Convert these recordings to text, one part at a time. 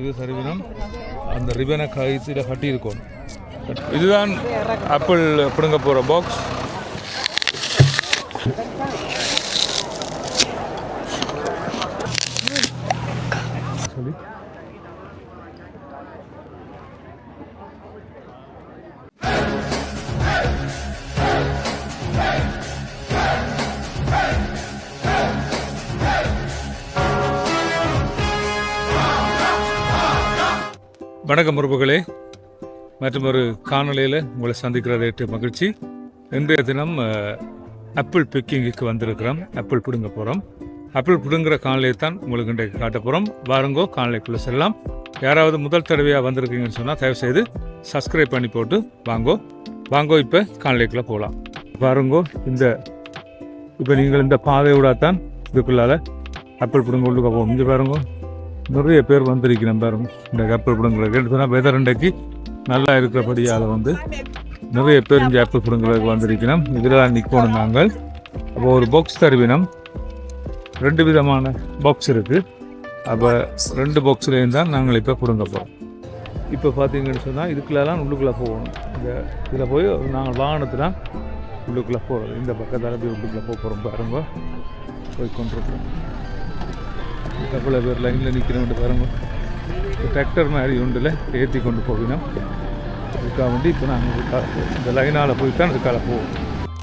இது சரிவினம். அந்த ரிபனை கயிற்றில் கட்டியிருக்கோம். இதுதான் ஆப்பிள் பிடுங்க போகிற பாக்ஸ் வணக்கம் உறவுகளே. மற்றும் ஒரு காணொலியில் உங்களை சந்திக்கிறது ஏற்ற மகிழ்ச்சி. இன்றைய தினம் ஆப்பிள் பிக்கிங்குக்கு வந்திருக்கிறோம். ஆப்பிள் பிடுங்க போகிறோம் ஆப்பிள் பிடுங்குற காணொலியை தான் உங்களுக்கு இன்றைக்கு காட்ட போகிறோம் வாருங்கோ காணொலிக்குள்ளே செல்லலாம். யாராவது முதல் தடவையாக வந்திருக்கீங்கன்னு சொன்னால் தயவுசெய்து சப்ஸ்கிரைப் பண்ணி போட்டு வாங்கோ. வாங்கோ இப்போ காணொலிக்குள்ளே போகலாம் பாருங்கோ இந்த இப்போ நீங்கள் இந்த பாதையோட தான் இதுக்குள்ளால் ஆப்பிள் பிடுங்க உள்ளுக்கு போகும் இங்கே பாருங்கோ. நிறைய பேர் வந்திருக்கிறேன் பாருங்க. இந்த ஆப்பிள் பிடுங்குறதுக்கு சொன்னால் வெதர் இன்றைக்கு நல்லா இருக்கிறபடியால் வந்து நிறைய பேர் இந்த ஆப்பிள் பிடுங்குறதுக்கு வந்திருக்கிறோம் இதில் நிற்கணும் நாங்கள். அப்போ ஒரு பாக்ஸ் தருவினம். ரெண்டு விதமான பாக்ஸ் இருக்குது அப்போ ரெண்டு பாக்ஸ்லேயும் தான் நாங்கள் இப்போ பிடுங்க போகிறோம் இப்போ பார்த்தீங்கன்னு சொன்னால் இதுக்குள்ளெல்லாம் உள்ளுக்குள்ளே போகணும். இந்த இதில் போய் நாங்கள் வாகனத்தில் உள்ளுக்குள்ளே போகிறது இந்த பக்கத்தால் போய் உள்ளுக்குள்ளே போக போகிறோம் பாருங்க. போய் கொண்டிருக்கோம் எவ்வளோ பேர் லைனில் நிற்கிறோம் பாருங்க. டிராக்டர் மாதிரி உண்டில் ஏற்றி கொண்டு போவினோம் இதுக்காக வேண்டி இப்போ நாங்கள் இந்த லைனால் போய் தான் போவோம்.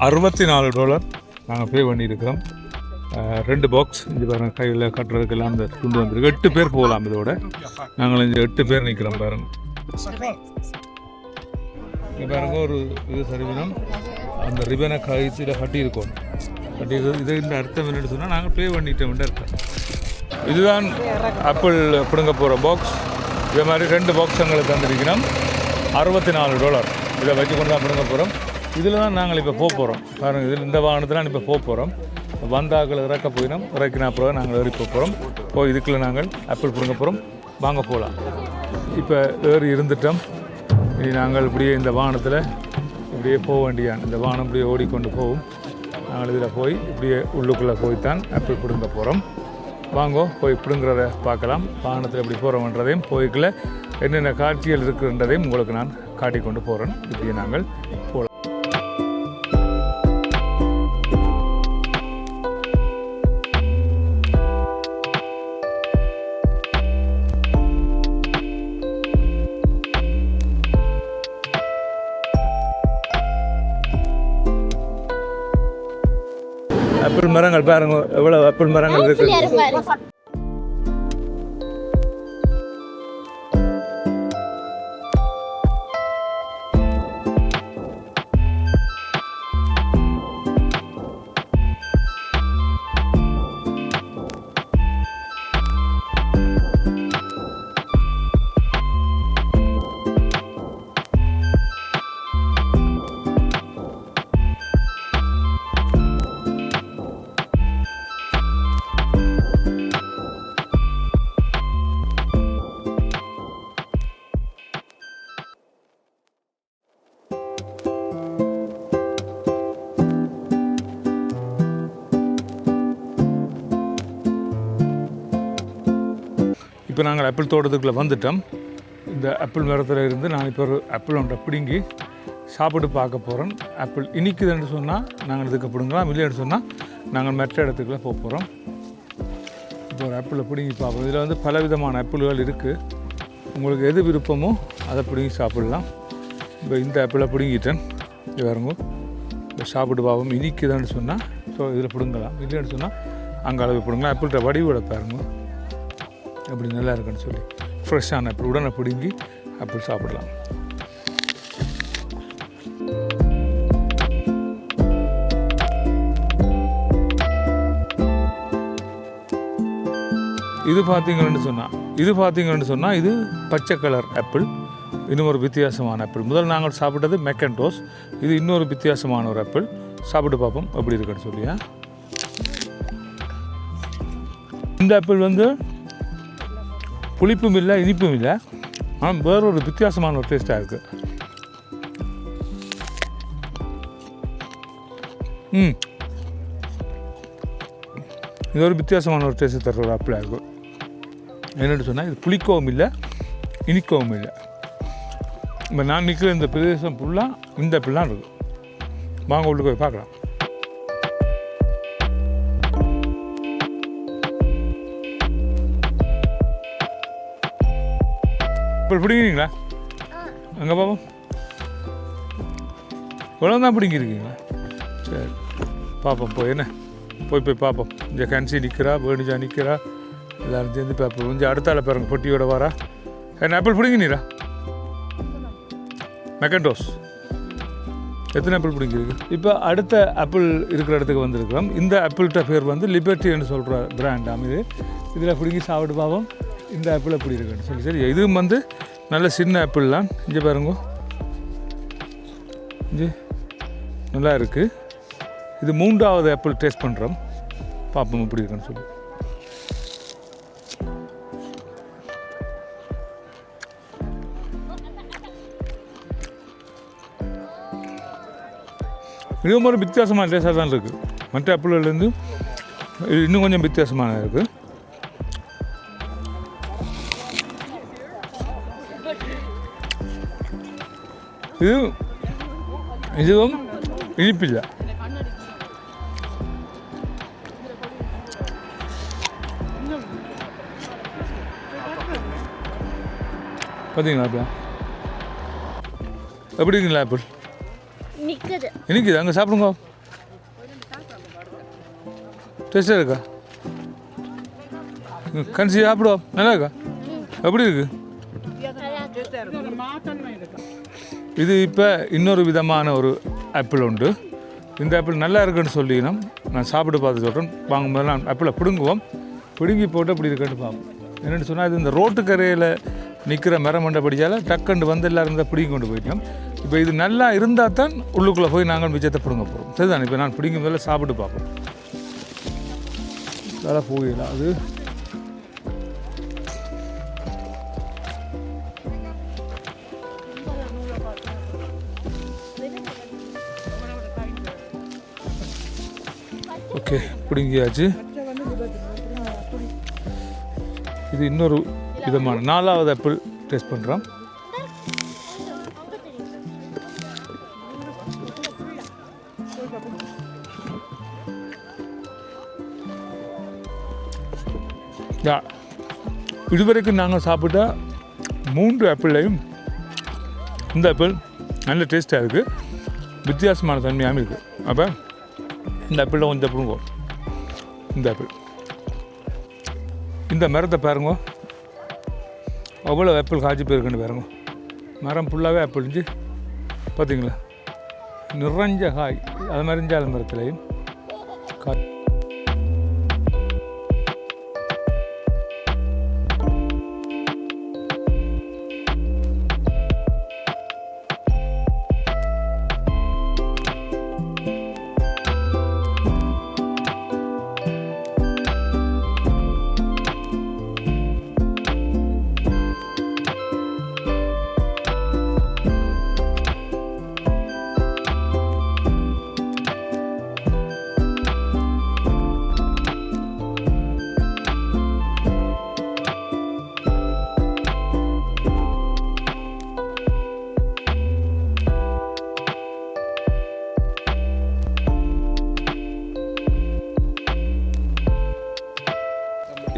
அறுபத்தி நாலு டாலர் நாங்கள் பே பண்ணியிருக்கிறோம் ரெண்டு பாக்ஸ் இது பாருங்கள் கையில் கட்டுறதுக்கெல்லாம் அந்த கொண்டு வந்திருக்கு. எட்டு பேர் போகலாம் இதோட. நாங்கள் இங்கே எட்டு பேர் நிற்கிறோம் பாருங்க. இங்கே பாருங்க ஒரு இது சரிவினம். அந்த ரிபனை கயிற்றில் கட்டியிருக்கோம். கட்டி இது இந்த அர்த்தம் என்னென்னு சொன்னால் நாங்கள் பே பண்ணிட்டோம் அர்த்தம். இதுதான் ஆப்பிள் பிடுங்க போகிற பாக்ஸ் இதே மாதிரி ரெண்டு பாக்ஸ் எங்களுக்கு தந்திருக்கிறோம். அறுபத்தி நாலு டாலர் இதை வச்சு கொண்டு தான் பிடுங்க போகிறோம் இதில் தான் நாங்கள் இப்போ போக போகிறோம் பாருங்கள் இதில் இந்த வாகனத்தில் இப்போ போக போகிறோம் வந்தாக்கள் இறக்க போயிடும். இறக்கினா அப்புறம் நாங்கள் ஏறி போக போகிறோம் போய் இதுக்குள்ள நாங்கள் ஆப்பிள் பிடுங்க போகிறோம் வாங்க போகலாம். இப்போ ஏறி இருந்துட்டோம். இனி நாங்கள் இப்படியே இந்த வாகனத்தில் இப்படியே போக வேண்டியான் இந்த வாகனம் இப்படியே ஓடிக்கொண்டு போகும். நாங்கள் இதில் போய் இப்படியே உள்ளுக்குள்ளே போய்த்தான் ஆப்பிள் பிடுங்க போகிறோம் வாங்கோ போய் பிடுங்குறத பார்க்கலாம். வாகனத்தில் எப்படி போகிறோம்ன்றதையும் போய்க்குள்ள என்னென்ன காட்சிகள் இருக்குன்றதையும் உங்களுக்கு நான் காட்டிக்கொண்டு போகிறேன் இப்படி நாங்கள் போகலாம். மரங்கள் பாருங்க எவ்வளோ ஆப்பிள் மரங்கள் இருக்குது. இப்போ நாங்கள் ஆப்பிள் தோட்டத்துக்குள்ளே வந்துட்டோம். இந்த ஆப்பிள் மரத்தில் இருந்து நான் இப்போ ஒரு ஆப்பிள் ஒன்றை பிடுங்கி சாப்பிட்டு பார்க்க போகிறோம் ஆப்பிள் இனிக்குதுன்னு சொன்னால் நாங்கள் இதுக்கு பிடுங்கலாம் இல்லைன்னு சொன்னால் நாங்கள் மற்ற இடத்துக்குள்ள போக போகிறோம் இப்போ ஒரு ஆப்பிளை பிடுங்கி பார்ப்போம். இதில் வந்து பல விதமான ஆப்பிள்கள் இருக்குது உங்களுக்கு எது விருப்பமோ அதை பிடுங்கி சாப்பிடலாம். இப்போ இந்த ஆப்பிளை பிடுங்கிட்டேன். வேறுங்க இப்போ சாப்பிட்டு பார்ப்போம். இனிக்குதுன்னு சொன்னால் ஸோ இதில் பிடுங்கலாம். இல்லைன்னு சொன்னால் அங்கே அளவு பிடுங்கலாம். ஆப்பிள்கிட்ட வடிவோட பாருங்க. அப்படி நல்லா இருக்குன்னு சொல்லி. ஃப்ரெஷ்ஷான ஆப்பிள் உடனே பிடுங்கி ஆப்பிள் சாப்பிடலாம். இது பார்த்தீங்கன்னு சொன்னால் இது பார்த்தீங்கன்னு சொன்னால் இது பச்சை கலர் ஆப்பிள் இன்னொரு ஒரு வித்தியாசமான ஆப்பிள் முதல் நாங்கள் சாப்பிட்டது மெக்கன்டோஸ் இது இன்னொரு வித்தியாசமான ஒரு ஆப்பிள் சாப்பிட்டு பார்ப்போம் எப்படி இருக்குன்னு சொல்லியா? இந்த ஆப்பிள் வந்து புளிப்பும் இல்லை இனிப்பும் இல்லை. ஆனால் வேற ஒரு வித்தியாசமான ஒரு டேஸ்ட்டாக இருக்குது ம். இது ஒரு வித்தியாசமான ஒரு டேஸ்ட் தர்ற ஒரு ஆப்பிளாக இருக்கும். என்னென்னு சொன்னால் இது புளிக்கவும் இல்லை இனிக்கவும் இல்லை. இப்போ நான் நிற்கிற இந்த பிரதேசம் ஃபுல்லாக இந்த பிள்ளான் இருக்குது வாங்க உள்ளுக்கு போய் பார்க்கலாம். இப்போ பிடிக்கிறீங்களா? அங்கே பாப்போம். இவ்வளோ தான் பிடிங்கிருக்கீங்களா சரி. பார்ப்போம் போய் என்ன? போய் போய் பார்ப்போம் இந்த கன்சி நிற்கிறா வேணிஜா நிற்கிறா எல்லாரும் சேர்ந்து பார்ப்போம் கொஞ்சம் அடுத்தால பாருங்க பொட்டியோட வரா. என்ன ஆப்பிள் பிடிங்கினீரா மெக்கண்டோஸ் எத்தனை ஆப்பிள் பிடிங்கிருக்கு இப்போ அடுத்த ஆப்பிள் இருக்கிற இடத்துக்கு வந்திருக்கிறோம். இந்த ஆப்பிள்கிட்ட பேர் வந்து லிபர்ட்டின்னு சொல்கிற பிராண்டாம் இது. இதில் பிடிங்கி சாப்பிட்டு பார்ப்போம் இந்த ஆப்பிள் எப்படி இருக்குன்னு சொல்லி. சரி இதுவும் வந்து நல்ல சின்ன ஆப்பிள்லாம் இங்கே பாருங்க. இங்கே நல்லா இருக்குது இது மூன்றாவது ஆப்பிள் டேஸ்ட் பண்ணுறோம் பார்ப்போம் எப்படி இருக்குன்னு சொல்லி. இதுவும் ஒரு வித்தியாசமான டேஸ்டாக தான் இருக்குது மற்ற ஆப்பிள்லேருந்து இது இன்னும் கொஞ்சம் வித்தியாசமான இருக்குது இது இதுவும் இனிப்பில்லை. பார்த்தீங்களா ஆப்பிள்? எப்படி இருக்குங்களா ஆப்பிள்? இன்னைக்கு அங்கே சாப்பிடுங்க. டேஸ்டாக இருக்கா? கன்சி சாப்பிடுவோம் நல்லா இருக்கா? எப்படி இருக்கு? இது இப்போ இன்னொரு விதமான ஒரு ஆப்பிள் உண்டு. இந்த ஆப்பிள் நல்லா இருக்குன்னு சொல்லினோம். நான் சாப்பிட்டு பார்த்து சொல்கிறேன் வாங்கும்போது நான் ஆப்பிளை பிடுங்குவோம். பிடுங்கி போட்டு அப்படி இருக்குன்னு பார்ப்போம். என்னென்னு சொன்னால் இது இந்த ரோட்டு கரையில் நிற்கிற மரம் மண்டபடியால் டக்குண்டு வந்து எல்லாரும் இருந்தால் பிடிங்கி கொண்டு போயிட்டோம். இப்போ இது நல்லா இருந்தால் தான் உள்ளுக்குள்ளே போய் நாங்கள் மிச்சத்தை பிடுங்க போகிறோம் சரிதான்? இப்போ நான் பிடிங்கி போதில் சாப்பிட்டு பார்ப்போம். வேலை போயிடலாம். அது ஓகே பிடுங்கியாச்சு. இது இன்னொரு விதமான நாலாவது ஆப்பிள் டேஸ்ட் பண்ணுறோம் யா இதுவரைக்கும் நாங்கள் சாப்பிட்ட மூன்று ஆப்பிள்லையும் இந்த ஆப்பிள் நல்ல டேஸ்ட்டாக இருக்குது வித்தியாசமான தன்மையாகவும் இருக்குது அப்போ இந்த ஆப்பிளில் கொஞ்சம் பிடுங்கோ இந்த ஆப்பிள் இந்த மரத்தை பாருங்க. அவ்வளோ ஆப்பிள் காய்ச்சி போயிருக்குன்னு பாருங்க. மரம் ஃபுல்லாகவே ஆப்பிள் இருந்துச்சு பார்த்தீங்களா நிறைஞ்ச காய். அது மாதிரி இருந்துச்சு மரத்துலையும் காய்.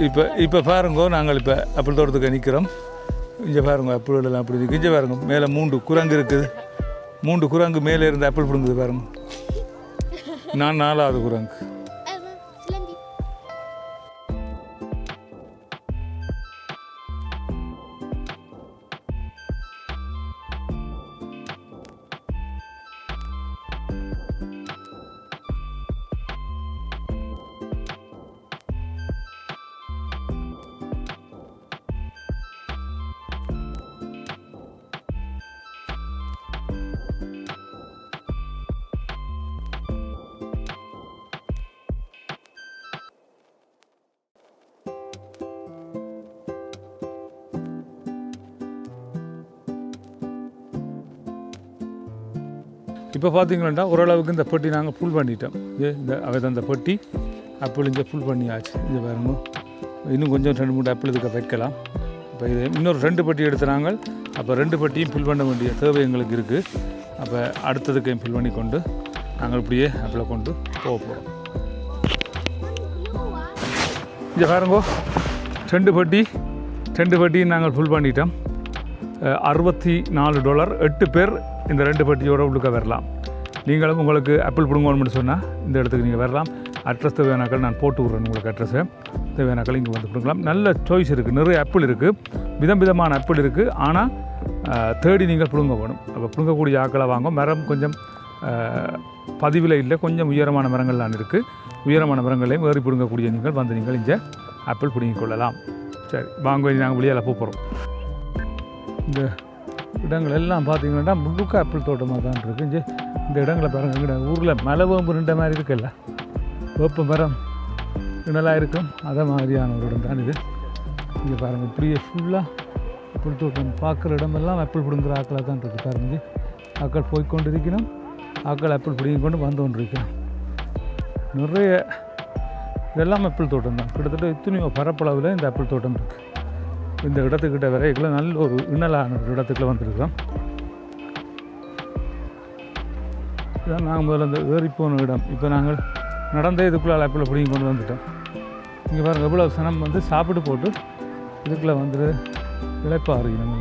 இப்போ இப்போ பாருங்கோ நாங்கள் இப்போ அப்படி தோட்டத்துக்கு நிற்கிறோம் இங்கே பாருங்க அப்பிள் எல்லாம் அப்படி இருக்கு. இங்கே பாருங்க மேலே மூன்று குரங்கு இருக்குது. மூன்று குரங்கு மேலே இருந்து அப்பிள் பிடுங்குது பாருங்க. நான் நாலாவது குரங்கு. இப்போ பார்த்தீங்கன்னா ஓரளவுக்கு இந்த பெட்டி நாங்கள் ஃபுல் பண்ணிட்டோம். இது இந்த அவ அந்த பெட்டி. ஆப்பிள் இங்கே ஃபுல் பண்ணியாச்சு. இங்கே பாருங்க. இன்னும் கொஞ்சம் ரெண்டு மூணு ஆப்பிள் இதுக்கு வைக்கலாம். இப்போ இது இன்னொரு ரெண்டு பெட்டி எடுத்துனாங்க அப்போ ரெண்டு பெட்டியும் ஃபில் பண்ண வேண்டிய தேவை எங்களுக்கு இருக்குது அப்போ அடுத்ததுக்கு ஃபில் பண்ணி கொண்டு நாங்கள் இப்படியே அதில் கொண்டு போக போகிறோம் இங்கே பாருங்கோ. ரெண்டு பெட்டி ரெண்டு பெட்டியும் நாங்கள் ஃபுல் பண்ணிட்டோம். அறுபத்தி நாலு டாலர் எட்டு பேர் இந்த ரெண்டு பெட்டியோட உள்ளுக்க வரலாம். நீங்களும் உங்களுக்கு ஆப்பிள் பிடுங்கணும்னு சொன்னால் இந்த இடத்துக்கு நீங்கள் வரலாம். அட்ரஸ் தேவையானாக்கள் நான் போட்டு விட்றேன் உங்களுக்கு அட்ரஸை தேவையானாக்கள் இங்கே வந்து பிடுங்கலாம் நல்ல சாய்ஸ் இருக்குது நிறைய ஆப்பிள் இருக்குது விதம் விதமான ஆப்பிள் இருக்குது ஆனால் தேடி நீங்கள் பிடுங்க வேணும். அப்போ பிடுங்கக்கூடிய ஆக்களை வாங்க மரம் கொஞ்சம் பதிவில் இல்லை. கொஞ்சம் உயரமான மரங்கள்லாம் இருக்குது உயரமான மரங்களையும் ஏறி பிடுங்கக்கூடிய நீங்கள் வந்து நீங்கள் இங்கே ஆப்பிள் பிடுங்கிக் கொள்ளலாம். சரி வாங்க நாங்கள் வெளியால் போகிறோம் இந்த இடங்கள் எல்லாம் பார்த்தீங்கன்னா முழுக்க ஆப்பிள் தோட்டமாக தான் இருக்குது இந்த இடங்களை பாருங்க ஊரில் மலை வேம்பு நின்ற மாதிரி இருக்குல்ல. வேப்ப மரம் நிழலாக இருக்கும். அதை மாதிரியான ஒரு இடம் தான் இது. இங்கே பாருங்கள் இப்படியே ஃபுல்லாக ஆப்பிள் தோட்டம் பார்க்குற இடமெல்லாம் ஆப்பிள் பிடுங்குற ஆக்களாக தான் இருக்குது பாருங்க ஆக்கள் போய் கொண்டு இருக்கணும் ஆக்கள் ஆப்பிள் பிடிங்கி கொண்டு வந்து கொண்டு இருக்கணும் நிறைய இதெல்லாம் ஆப்பிள் தோட்டம் தான். கிட்டத்தட்ட இத்தனையோ பரப்பளவில் இந்த ஆப்பிள் தோட்டம் இருக்குது இந்த இடத்துக்கிட்ட வரைக்குள்ள நல்ல ஒரு இன்னலான ஒரு இடத்துக்குள்ள வந்திருக்கோம். இதான் நாங்கள் முதல்ல இந்த ஏறி போன இடம். இப்போ நாங்கள் நடந்தே இதுக்குள்ளே அழைப்பில் பிடிங்கி கொண்டு வந்துட்டோம். இங்கே பாருங்கள் எவ்வளோ சனம் வந்து சாப்பிட்டு போட்டு இதுக்குள்ளே வந்துட்டு இழைப்பாரு நம்ம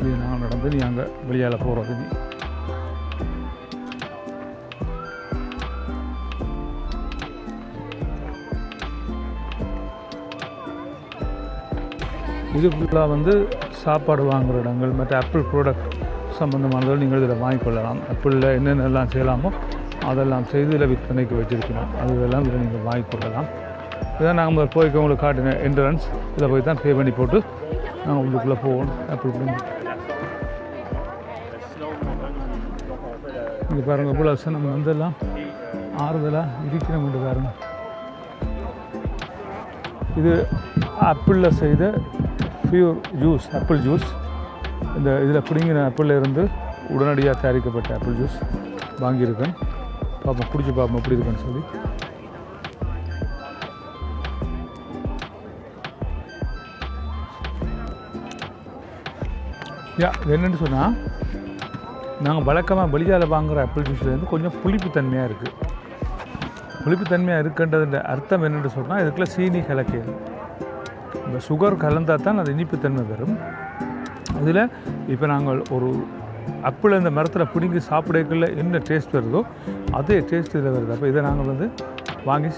இது நான் நடந்து நீ அங்கே வெளியால் போகிறது இது ஃபுல்லாக வந்து சாப்பாடு வாங்குகிற இடங்கள் மற்ற ஆப்பிள் ப்ராடக்ட் சம்மந்தமானதை நீங்கள் இதில் வாங்கிக்கொள்ளலாம் ஆப்பிளில் என்னென்னலாம் செய்யலாமோ அதெல்லாம் செய்து இதில் விற்பனைக்கு வச்சுருக்கணும் அதுவெல்லாம் இதில் நீங்கள் வாங்கிக்கொள்ளலாம் இதான் நாங்கள் முதல் போய்க்க உங்களுக்கு காட்டின என்ட்ரன்ஸ் இதில் போய் தான் பே பண்ணி போட்டு நாங்கள் உள்ளுக்குள்ளே போகணும் ஆப்பிள் இங்கே பாருங்கள் இவ்வளோ நம்ம வந்தெல்லாம் ஆறுதலாக இருக்கிறவங்க பாருங்கள் இது ஆப்பிளில் செய்த பியூர் ஜூஸ் ஆப்பிள் ஜூஸ் இந்த இதில் பிடுங்கின ஆப்பிளில் இருந்து உடனடியாக தயாரிக்கப்பட்ட ஆப்பிள் ஜூஸ் வாங்கியிருக்கேன். பார்ப்போம் குடிச்சு பார்ப்போம் எப்படி இருக்குன்னு சொல்லி. யா என்னென்னு சொன்னால் நாங்கள் வழக்கமாக வெளியால் வாங்குகிற ஆப்பிள் ஜூஸ்லேருந்து கொஞ்சம் புளிப்புத்தன்மையாக இருக்குது புளிப்புத்தன்மையாக இருக்குன்றதுன்ற அர்த்தம் என்னென்னு சொன்னால் இதுக்குள்ளே சீனி கலக்கிறது இந்த சுகர் கலந்தால் தான் அது இனிப்புத்தன்மை வரும் அதில் இப்போ நாங்கள் ஒரு அப்பிள் இந்த மரத்தில் பிடுங்கி சாப்பிடக்குள்ள என்ன டேஸ்ட் வருதோ அதே டேஸ்ட் இதில் வருது. அப்போ இதை நாங்கள் வந்து வாங்கி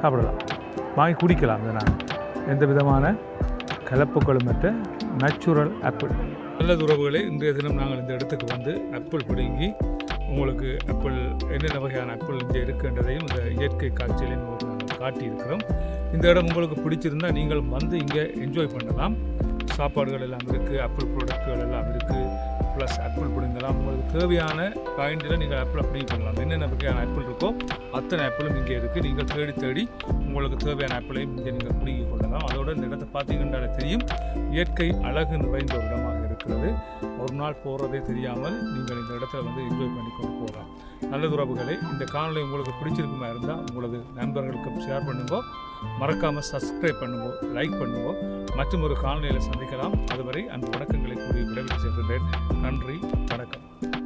சாப்பிடலாம். வாங்கி குடிக்கலாம் இதை நாங்கள் எந்த விதமான கலப்புகளுமற்ற நேச்சுரல் ஆப்பிள் நல்லது உறவுகளே இன்றைய தினம் நாங்கள் இந்த இடத்துக்கு வந்து ஆப்பிள் பிடுங்கி உங்களுக்கு ஆப்பிள் என்னென்ன வகையான ஆப்பிள் இங்கே இருக்குன்றதையும் இந்த இயற்கை காட்சியிலையும் காட்டியிருக்கிறோம். இந்த இடம் உங்களுக்கு பிடிச்சிருந்தால் நீங்கள் வந்து இங்கே என்ஜாய் பண்ணலாம். சாப்பாடுகள் எல்லாம் இருக்குது ஆப்பிள் ப்ராடக்ட்கள் எல்லாம் இருக்குது ப்ளஸ் ஆப்பிள் பிடுங்கலாம். உங்களுக்கு தேவையான பாயிண்டில் நீங்கள் ஆப்பிள் அப்படி பண்ணலாம். என்னென்ன வகையான ஆப்பிள் இருக்கோ அத்தனை ஆப்பிளும் இங்கே இருக்குது நீங்கள் தேடி தேடி உங்களுக்கு தேவையான ஆப்பிளையும் இங்கே நீங்கள் பிடுங்கி கொள்ளலாம். அதோட இந்த இடத்தை பார்த்தீங்கன்னாலே தெரியும். இயற்கை அழகு நிறைந்த இடமாக இருக்கிறது. ஒரு நாள் போகிறதே தெரியாமல் நீங்கள் இந்த இடத்துல வந்து என்ஜாய் பண்ணி கொண்டு போகலாம். நல்லது உறவுகளை இந்த காணொலி உங்களுக்கு பிடிச்சிருக்குமா இருந்தால் உங்களது நண்பர்களுக்கு ஷேர் பண்ணுங்க. மறக்காமல் சப்ஸ்கிரைப் பண்ணுங்க லைக் பண்ணுங்க. மற்றும் ஒரு காணொலியில் சந்திக்கலாம். அதுவரை அந்த வணக்கங்களை கூறி விடைபெற்று செல்கின்றேன். நன்றி வணக்கம்.